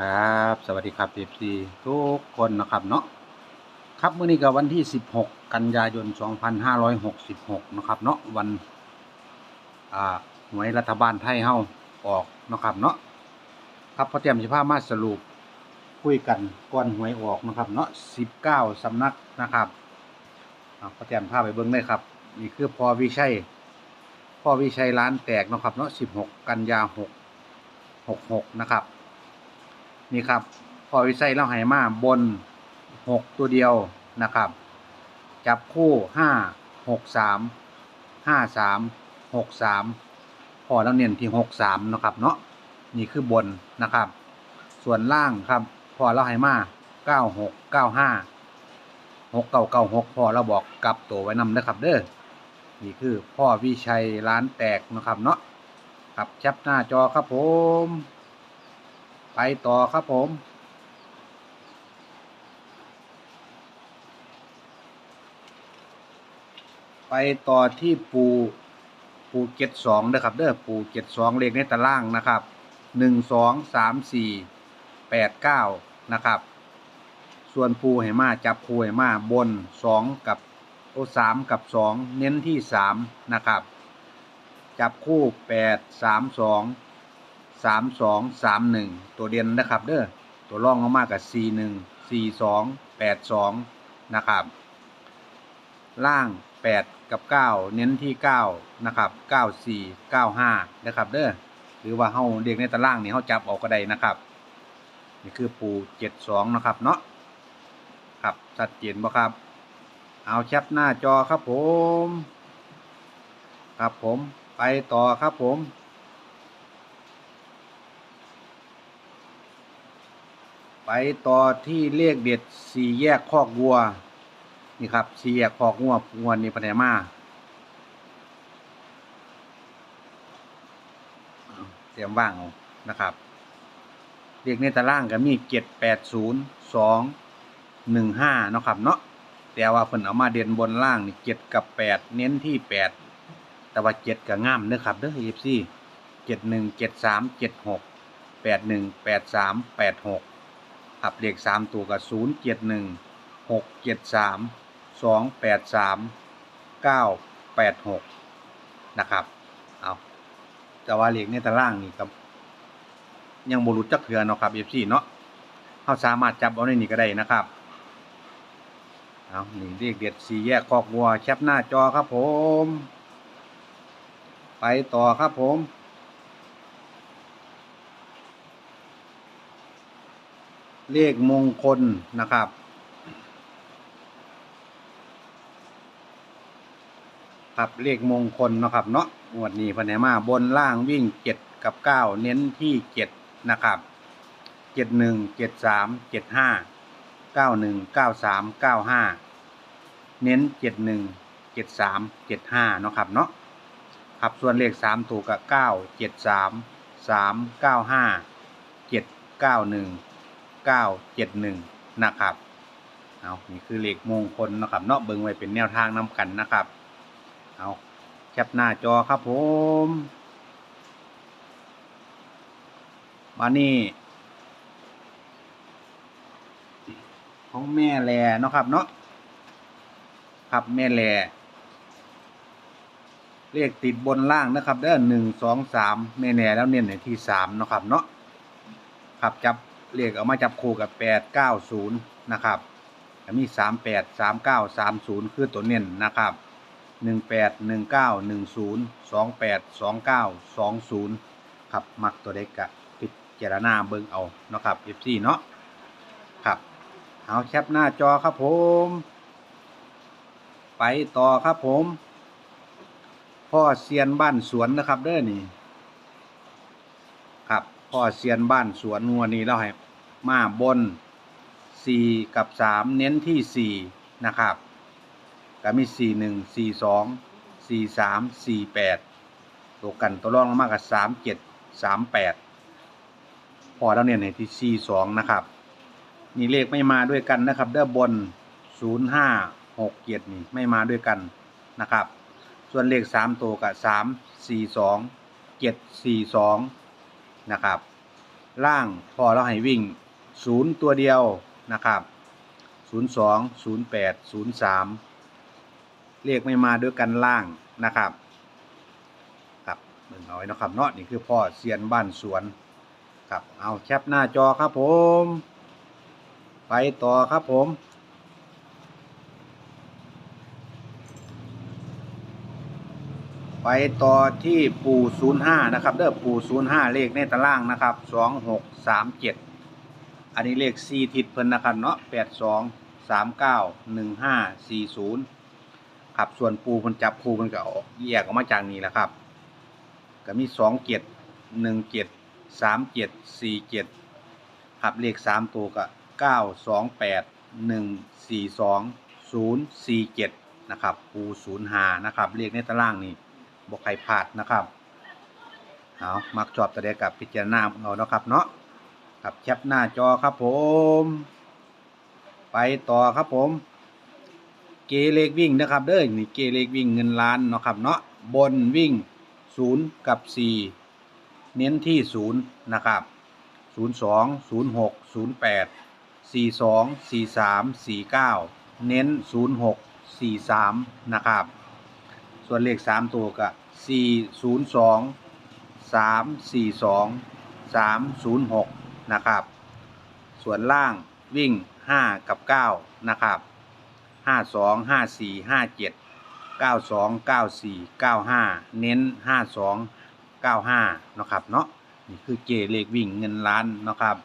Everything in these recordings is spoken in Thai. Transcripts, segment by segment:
ครับ สวัสดีครับ FC ทุกคนนะครับเนาะครับเมื้อนี้ก็วันที่ 16 กันยายน 2566 นะครับเนาะวันอ่าหวยรัฐบาลไทยเฮาออกนะครับเนาะครับพอเตรียมสิพามาสรุปคุยกันก่อนหวยออกนะครับเนาะ 19 สำนักนะครับพอเตรียมพาพไปเบิ่งเลยครับ นี่คือพอวิชัยพ่อวิชัยร้านแตกนะครับเนาะ 16 กันยา 6 66 นะครับ นี่ครับ พอวิสัยเราให้มาบนหกตัวเดียวนะครับ จับคู่ห้าหกสามห้าสามหกสามพอเราเน้นที่หกสามนะครับเนาะนี่คือบนนะครับ ส่วนล่างครับ พอเราให้มาเก้าหกเก้าห้าหกเก้าเก้าหกพอเราบอกกลับตัวไว้นำนะครับเด้อนี่คือพ่อวิชัยร้านแตกนะครับเนาะครับแคปหน้าจอครับผม ไปต่อครับผม ไปต่อที่ปูปูเจ็ดสองนะครับเด้อปูเจ็ดสองเลขในตารางนะครับหนึ่งสองสามสี่แปดเก้านะครับ ส่วนปูเหมาจับปูเหมาบนสองกับโอสามกับสองเน้นที่สามนะครับ จับคู่แปดสามสอง สามสองสามหนึ่งตัวเด่นนะครับเด้อตัวร่องลงมากับสี่หนึ่งสี่สองแปดสองนะครับล่างแปดกับเก้าเน้นที่เก้านะครับเก้าสี่เก้าห้านะครับเด้อหรือว่าเฮาเด็กในตารางนี่เฮาจับออกก็ได้นะครับนี่คือปูเจ็ดสองนะครับเนาะครับชัดเจนบ่ครับ เอาแคปหน้าจอครับผม ครับผมไปต่อครับผม ไปต่อที่เลขเด็ดสี่แยกคอกวัว นี่ครับสี่แยกคอกวัววัวนี่ปัญญามาเอาเตรียมว่างนะครับเลขในตารางก็มีเจ็ดแปดศูนย์สองหนึ่งห้านาะครับเนาะแต่ว่าเพิ่นเอามาเด่นบนล่างนี่เจ็ดกับแปดเน้นที่แปดแต่ว่าเจ็ดก็งามเด้อครับเด้อเอฟซีเจ็ดหนึ่งเจ็ดสามเจ็ดหกแปดหนึ่งแปดสามแปดหก ครับเลขสามตัวกับศูนย์เจ็ดหนึ่งหกเจ็ดสามสองแปดสามเก้าแปดหกนะครับเอาแต่ว่าเลขในตารางนี่ครับยังบรุษจักเถือเนาะครับเอฟซีเนาะเขาสามารถจับเอาในนี้ก็ได้นะครับเอาหนี่งเลขเด็ดสี่แยกคอกวัวแคปหน้าจอครับผม ไปต่อครับผม เลขมงคลนะครับ ครับเลขมงคลนะครับเนาะงวดนี้พันไหมาบนล่างวิ่งเจ็ดกับเก้าเน้นที่เจ็ดนะครับเจ็ดหนึ่งเจ็ดสามเจ็ดห้าเก้าหนึ่งเก้าสามเก้าห้าเน้นเจ็ดหนึ่งเจ็ดสามเจ็ดห้าเนาะครับเนาะครับส่วนเลขสามถูกกับเก้าเจ็ดสามสามเก้าห้าเจ็ดเก้าหนึ่ง เก้าเจ็ดหนึ่งนะครับเอานี่คือเลขมงคลนะครับเนาะเบิ่งไว้เป็นแนวทางนำกันนะครับเอาแคปหน้าจอครับผมมานี่ของแม่แลเนาะครับเนาะครับแม่แลเลขติดบนล่างนะครับเด้อหนึ่งสองสามแม่แนแล้วเน้นในที่สามเนาะครับเนาะครับจับ เลขเอามาจับคู่กับแปดเก้าศูนย์นะครับก็มีสามแปดสามเก้าสามศูนย์คือตัวเน้นนะครับหนึ่งแปดหนึ่งเก้าหนึ่งศูนย์สองแปดสองเก้าสองศูนย์ครับมักตัวเด็กกะพิจรณาเบิ่งเอาเนาะครับเอฟซีเนาะครับเอาแคปหน้าจอครับผม ไปต่อครับผม พ่อเซียนบ้านสวนนะครับเด้อนี่ครับพ่อเซียนบ้านสวนงัวนี้เราให้ มาบนสี่กับสามเน้นที่สี่นะครับก็มีสี่หนึ่งสี่สองสี่สามสี่แปดตัวกันตัวรองลงมากับสามเจ็ดสามแปดพอแล้วเนี่ยในที่สี่สองนะครับนี่เลขไม่มาด้วยกันนะครับเด้อบนศูนย์ห้าหกเจ็ดนี่ไม่มาด้วยกันนะครับ ส่วนเลขสามตัวกับสามสี่สองเจ็ดสี่สองนะครับ ล่างพอเราให้วิ่ง ศูนย์ตัวเดียวนะครับศูนย์สองศูนย์แปดศูนย์สามเลขไม่มาด้วยกันล่างนะครับครับเบิ่งเอาไว้นะครับเนาะนี่คือพ่อเซียนบ้านสวนครับเอาแคปหน้าจอครับผม ไปต่อครับผมไปต่อที่ปู่ศูนย์ห้านะครับ เด้อปู่ศูนย์ห้าเลขในตารางนะครับส อันนี้เลขสี่ทิศเพิ่นนะครับเนาะแปดสองสามเก้าหนึ่งห้าสี่ศูนย์ครับส่วนปูเพิ่นจับปูเพิ่นก็ออกแยกออกมาจากนี้แหละครับ ก็มีสองเจ็ดหนึ่งเจ็ดสามเจ็ดสี่เจ็ดครับเลขสามตัวก็เก้าสองแปดหนึ่งสี่สองศูนย์สี่เจ็ดนะครับปูศูนย์หานะครับเลขในตารางนี่บอกใครพลาดนะครับเอามักชอบตัวเดียกับพิจารณาเอาเนาะครับเนาะ ครับแคปหน้าจอครับผม ไปต่อครับผม เกเลขวิ่งนะครับเด้อนี่เกเลขวิ่งเงินล้านเนาะครับเนาะบนวิ่งศูนย์กับสี่เน้นที่ศูนย์นะครับศูนย์สองศูนย์หกศูนย์แปดสี่สองสี่สามสี่เก้าเน้นศูนย์หกสี่สามนะครับ ส่วนเลขสามตัวก็สี่ศูนย์สองสามสี่สองสามศูนย์หก นะครับ ส่วนล่างวิ่งห้ากับเก้านะครับห้าสองห้าสี่ห้าเน้นห้าสองเก้าห้านะครับเนาะนี่คือเกเลขวิ่งเงินล้านนะครับ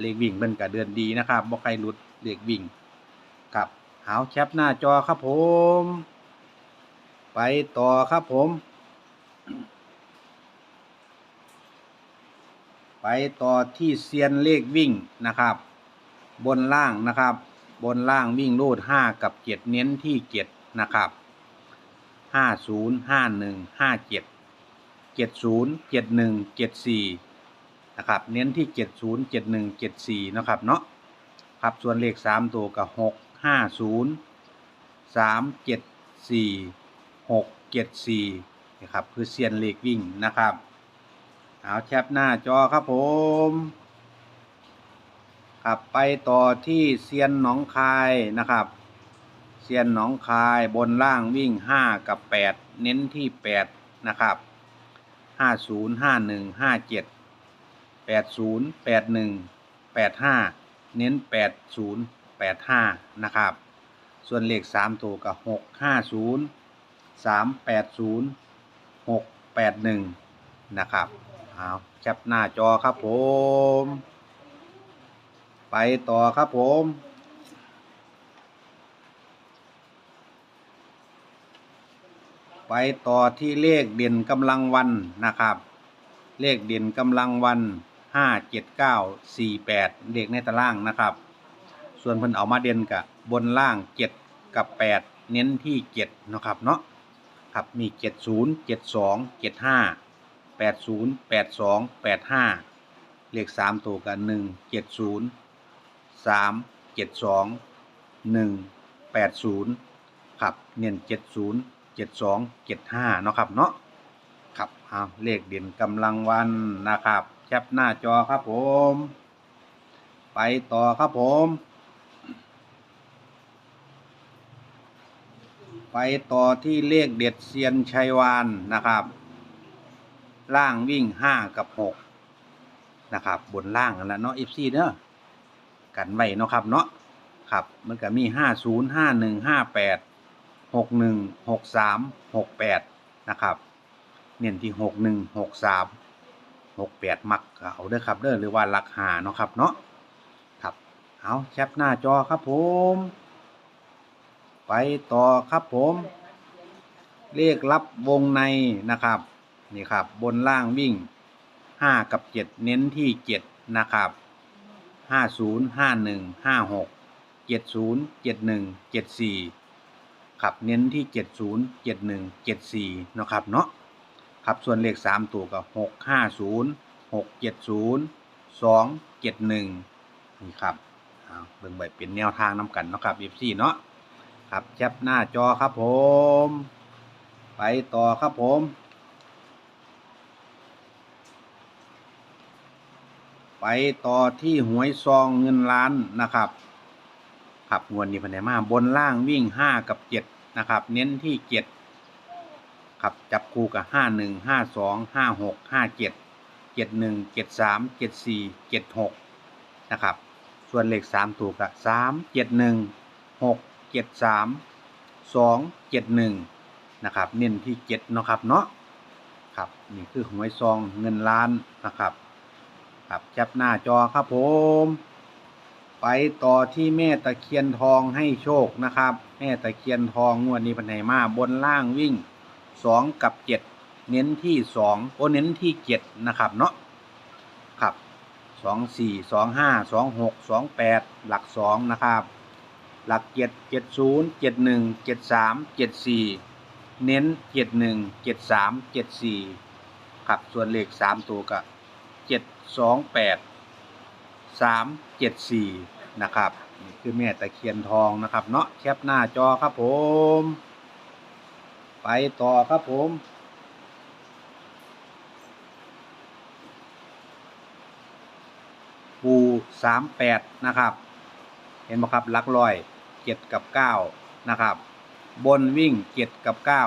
เลขวิ่งเป็นกับเดือนดีนะครับบ่ใครหลุดเลขวิ่งครับเอาแคปหน้าจอครับผม ไปต่อครับผม ไปต่อที่เซียนเลขวิ่งนะครับ บนล่างนะครับ บนล่างวิ่งรูดห้ากับเจ็ดเน้นที่เจ็ดนะครับห้าศูนย์ห้าหนึ่งห้าเจ็ดเจ็ดศูนย์เจ็ดหนึ่งเจ็ดสี่นะครับเน้นที่เจ็ดศูนย์เจ็ดหนึ่งเจ็ดสี่นะครับเนาะครับส่วนเลขสามตัวกับหกห้าศูนย์สามเจ็ดสี่หกเจ็ดสี่นะครับคือเซียนเลขวิ่งนะครับ เอาแคปหน้าจอครับผมครับไปต่อที่เซียนหนองคายนะครับ เซียนหนองคายบนล่างวิ่งห้ากับแปดเน้นที่แปดนะครับห้าศูนย์ห้าหนึ่งห้าเจ็ดแปดศูนย์แปดหนึ่งแปดห้าเน้นแปดศูนย์แปดห้านะครับ ส่วนเลขสามตัวกับหกห้าศูนย์สามแปดศูนย์หกแปดหนึ่งนะครับ เอาแคปหน้าจอครับผม ไปต่อครับผมไปต่อที่เลขเด่นกำลังวันนะครับ เลขเด่นกำลังวันห้าเจ็ดเก้าสี่แปดเลขในตารางนะครับ ส่วนเพิ่นเอามาเด่นกับบนล่างเจ็ดกับแปดเน้นที่เจ็ดนะครับเนาะครับมีเจ็ดศูนย์เจ็ดสองเจ็ดห้า แปดศูนย์แปดสองแปดห้าเลขสามตัวกันหนึ่งเจ็ดศูนย์สามเจ็ดสองหนึ่งแปดศูนย์ครับเน้นเจ็ดศูนย์เจ็ดสองเจ็ดห้าเนาะครับเนาะครับเอาเลขเด่นกำลังวันนะครับแคปหน้าจอครับผม ไปต่อครับผม ไปต่อที่เลขเด็ดเซียนชัยวานนะครับ ล่างวิ่งห้ากับหกนะครับ บนล่างนั่นแหละเนาะเอฟซีเนาะกันไว้เนาะครับเนาะครับ มันก็มีห้าศูนย์ห้าหนึ่งห้าแปดหกหนึ่งหกสามหกแปดนะครับ เน้นที่หกหนึ่งหกสามหกแปดมักเอาเด้อครับเด้อหรือว่าลักหาเนาะครับเนาะครับเอาแคปหน้าจอครับผม ไปต่อครับผม เลขลับวงในนะครับ นี่ครับ บนล่างวิ่งห้ากับเจ็ดเน้นที่เจ็ดนะครับห้าศูนย์ห้าหนึ่งห้าหกเจ็ดศูนย์เจ็ดหนึ่งเจ็ดสี่ครับเน้นที่เจ็ดศูนย์เจ็ดหนึ่งเจ็ดสี่นะครับเนาะครับส่วนเลขสามตัวก็หกห้าศูนย์หกเจ็ดศูนย์สองเจ็ดหนึ่งนี่ครับเอาเบิ่งใบเป็นแนวทางน้ำกันนะครับเอฟซีเนาะครับแคปหน้าจอครับผม ไปต่อครับผม ไปต่อที่หวยซองเงินล้านนะครับครับงวดนี้พันธมาบนล่างวิ่งห้ากับเจ็ดนะครับ เน้นที่เจ็ดครับจับคู่กับห้าหนึ่งห้าสองห้าหกห้าเจ็ดเจ็ดหนึ่งเจ็ดสามเจ็ดสี่เจ็ดหกนะครับ ส่วนเลขสามถูกกับสามเจ็ดหนึ่งหกเจ็ดสามสองเจ็ดหนึ่งนะครับ เน้นที่เจ็ดนะครับเนาะครับนี่คือหวยซองเงินล้านนะครับ ครับแคปหน้าจอครับผม ไปต่อที่แม่ตะเคียนทองให้โชคนะครับ แม่ตะเคียนทองงวดนี้ปันไหนมาบนล่างวิ่งสองกับเจ็ดเน้นที่สองโอเน้นที่เจ็ดนะครับเนาะครับสองสี่สองห้าสองหกสองแปดหลักสองนะครับ หลักเจ็ดเจ็ดศูนย์เจ็ดหนึ่งเจ็ดสามเจ็ดสี่เน้นเจ็ดหนึ่งเจ็ดสามเจ็ดสี่ครับส่วนเลขสามตัวก็ เจ็ดสองแปดสามเจ็ดสี่นะครับนี่คือแม่ตะเคียนทองนะครับ เนาะแคปหน้าจอครับผม ไปต่อครับผมปูสามแปดนะครับ เห็นไหมครับลักร้อยเจ็ดกับเก้านะครับ บนวิ่งเจ็ดกับเก้า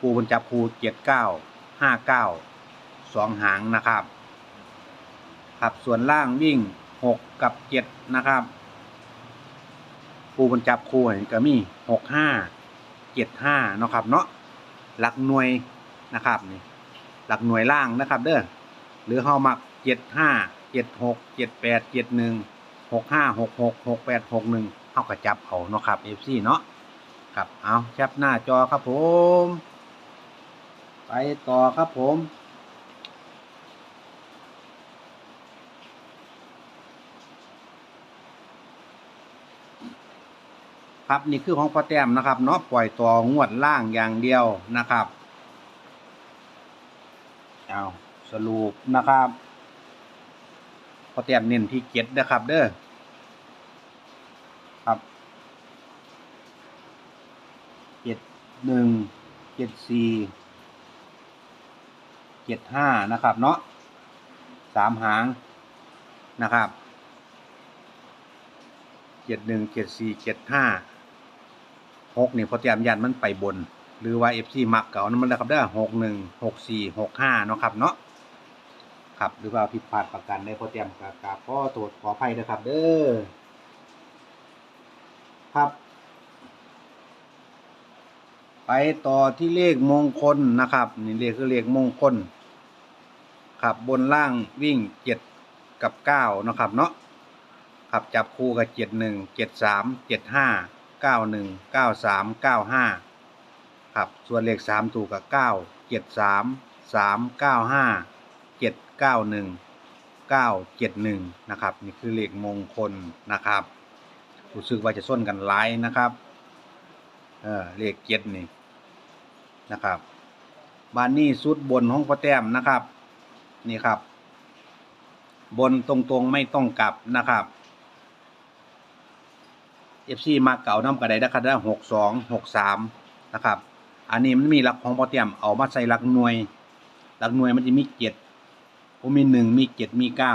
ปูบนจับคูเจ็ดเก้าห้าเก้า สองหางนะครับ ครับส่วนล่างวิ่งหกกับเจ็ดนะครับปูบรรจับคู่เห็นก็มีหกห้าเจ็ดห้าเนาะครับเนาะหลักหน่วยนะครับนี่หลักหน่วยล่างนะครับ เด้อหรือเฮามักเจ็ดห้าเจ็ดหกเจ็ดแปดเจ็ดหนึ่งหกห้าหกหกหกแปดหกหนึ่งเฮากระจับเอาเนาะครับเอฟซีเนาะครับเอาแคปหน้าจอครับผม ไปต่อครับผม ครับนี่คือของพ่อแต้มนะครับเนาะปล่อยตัวงวดล่างอย่างเดียวนะครับเอาสรุปนะครับพ่อแต้มเน้นที่เจ็ดนะครับ เด้อครับเจ็ดหนึ่งเจ็ดสี่เจ็ดห้านะครับ เนาะสามหางนะครับเจ็ดหนึ่งเจ็ดสี่เจ็ดห้า หกนี่พอเตรียมยันมันไปบน หรือว่าเอฟซีมักเก่านั่นมันนะครับได้หกหนึ่งหกสี่หกห้าเนาะครับเนาะครับหรือว่าผิดพลาดประกันได้พอเตรียมกับกับพ่อตรวจขออภัยนะครับเด้อครับ ไปต่อที่เลขมงคลนะครับนี่เลขคือเลขมงคลครับบนล่างวิ่งเจ็ดกับเก้านะครับเนาะครับจับคู่กับเจ็ดหนึ่งเจ็ดสามเจ็ดห้า เก้าหนึ่งเก้าสามเก้าห้าครับส่วนเลขสามถูกกับเก้าเจ็ดสามสามเก้าห้าเจ็ดเก้าหนึ่งเก้าเจ็ดหนึ่งนะครับ นี่คือเลขมงคลนะครับรู้สึกว่าจะส้นกันหลายนะครับเออเลขเจ็ดนี่นะครับบานนี้สุดบนห้องพ่อแต้มนะครับ นี่ครับ บนตรงๆไม่ต้องกลับนะครับ เอฟซีมาเก่าน้ำกระไดนะครับได้หกสองหกสามนะครับ อันนี้มันมีหลักของพอเตรียมเอามาใส่หลักหน่วย หลักหน่วยมันจะมีเจ็ดผมมีหนึ่งมีเจ็ดมีเก้า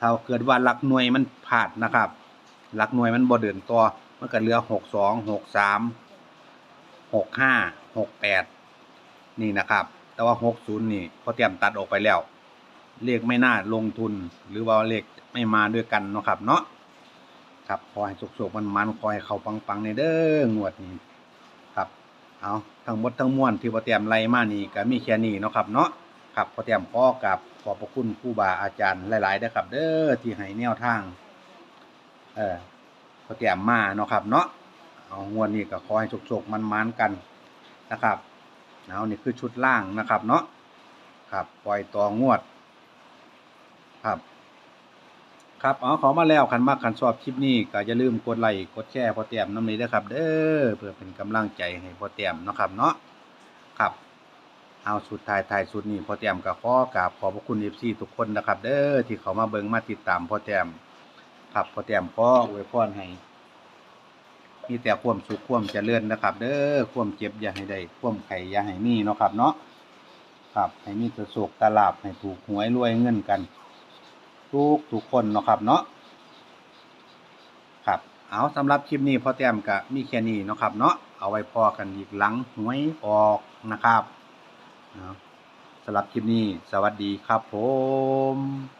ถ้าเกิดว่าหลักหน่วยมันผาดนะครับ หลักหน่วยมันบ่เดินตัวมันก็เหลือหกสองหกสามหกห้าหกแปดนี่นะครับ แต่ว่าหกศูนย์นี่พอเตรียมตัดออกไปแล้วเลขไม่น่าลงทุนหรือว่าเลขไม่มาด้วยกันนะครับเนาะ ครับขอให้สุกๆมันมันขอให้เขาปังๆในเด้องวดนี้ครับเอาทั้งหมดทั้งมวลที่พอเตรียมไล่มานี่ก็มีแค่นี้เนาะครับเนาะครับพอเตรียมพ่อกับขอบพระคุณครูบาอาจารย์หลายๆเด้อครับ เด้อที่ให้แนวทาง เออพอเตรียมมาเนาะครับ เนาะเอางวดนี้ก็ขอให้สุกๆมันมันๆกันนะครับเอานี่คือชุดล่างนะครับ เนาะครับ ปล่อยต่องวด ครับ ครับเอขอมาแล้วคันมากคันชอบคลิปนี้ก็อย่าลืมกดไลค์กดแชร์พอเตียมน้ำนี้ด้วยครับ เด้อเพื่อเป็นกำลังใจให้พอเตียมนะครับเนาะครับเอาสุดท้ายท้ายสุดนี้พอเตียมก็ขอกราบขอบพระคุณเอฟซีทุกคนนะครับ เด้อที่เขามาเบิ่งมาติดตามพอเตียมครับพอเตียมขออวยพรให้มีแต่ความสุขความเจริญนะครับ เด้อความเจ็บอย่าให้ได้ความไข่อย่าให้มีเนาะครับเนาะครับให้มีแตะสุขตลาบให้ถูกหวยรวยเงินกัน ทุกทุกคนเนาะครับเนาะครับเอาสำหรับคลิปนี้พ่อแต้มกับมีแค่นี้เนาะครับเนาะเอาไว้พอกันอีกหลังหวยออกนะครับนะสำหรับคลิปนี้ สวัสดีครับผม